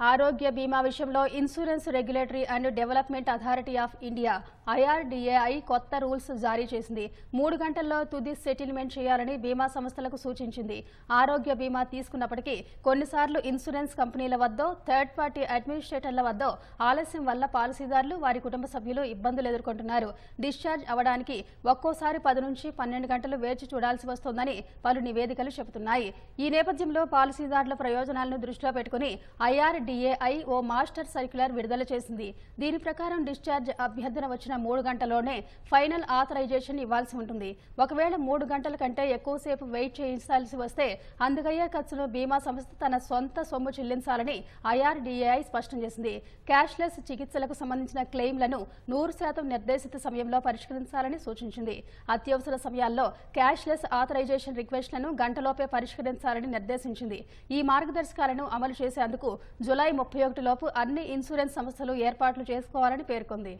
ఆరోగ్య బీమా విషయంలో insurance regulatory and development authority of India IRDAI కొత్త రూల్స్ జారీ చేసింది. మూడు గంటల్లో తుది సెటిల్మెంట్ చేయాలని బీమా సంస్థలకు సూచించింది. ఆరోగ్య బీమా తీసుకున్నప్పటికీ కొన్నిసార్లు ఇన్సూరెన్స్ కంపెనీల వద్దో థర్డ్ పార్టీ అడ్మినిస్ట్రేటర్ల వద్దో ఆలస్యం వల్ల పాలసీదారులు వారి కుటుంబ సభ్యులు ఇబ్బందులు ఎదుర్కొంటున్నారు. డిశ్చార్జ్ అవడానికి ఒక్కోసారి పది నుంచి పన్నెండు గంటలు వేచి చూడాల్సి వస్తోందని పలు నివేదికలు చెబుతున్నాయి. ఈ నేపథ్యంలో పాలసీదారుల ప్రయోజనాలను దృష్టిలో పెట్టుకుని డిఏఐ ఓ మాస్టర్ సర్క్యులర్ విడుదల చేసింది. దీని ప్రకారం డిశ్చార్జ్ అభ్యర్థన వచ్చిన మూడు గంటల్లోనే ఫైనల్ ఆథరైజేషన్ ఇవ్వాల్సి ఉంటుంది. ఒకవేళ మూడు గంటల కంటే ఎక్కువసేపు వెయిట్ చేయించాల్సి వస్తే అందుకయ్యే ఖర్చును బీమా సంస్థ తన సొంత సొమ్ము చెల్లించాలని ఐఆర్డీఏఐ స్పష్టం చేసింది. క్యాష్లెస్ చికిత్సలకు సంబంధించిన క్లెయిమ్లను నూరు శాతం నిర్దేశిత సమయంలో పరిష్కరించాలని సూచించింది. అత్యవసర సమయాల్లో క్యాష్లెస్ ఆథరైజేషన్ రిక్వెస్ట్లను గంటలోపే పరిష్కరించాలని నిర్దేశించింది. ఈ మార్గదర్శకాలను అమలు చేసేందుకు జులై ముప్పై లోపు అన్ని ఇన్సూరెన్స్ సంస్థలు ఏర్పాట్లు చేసుకోవాలని పేర్కొంది.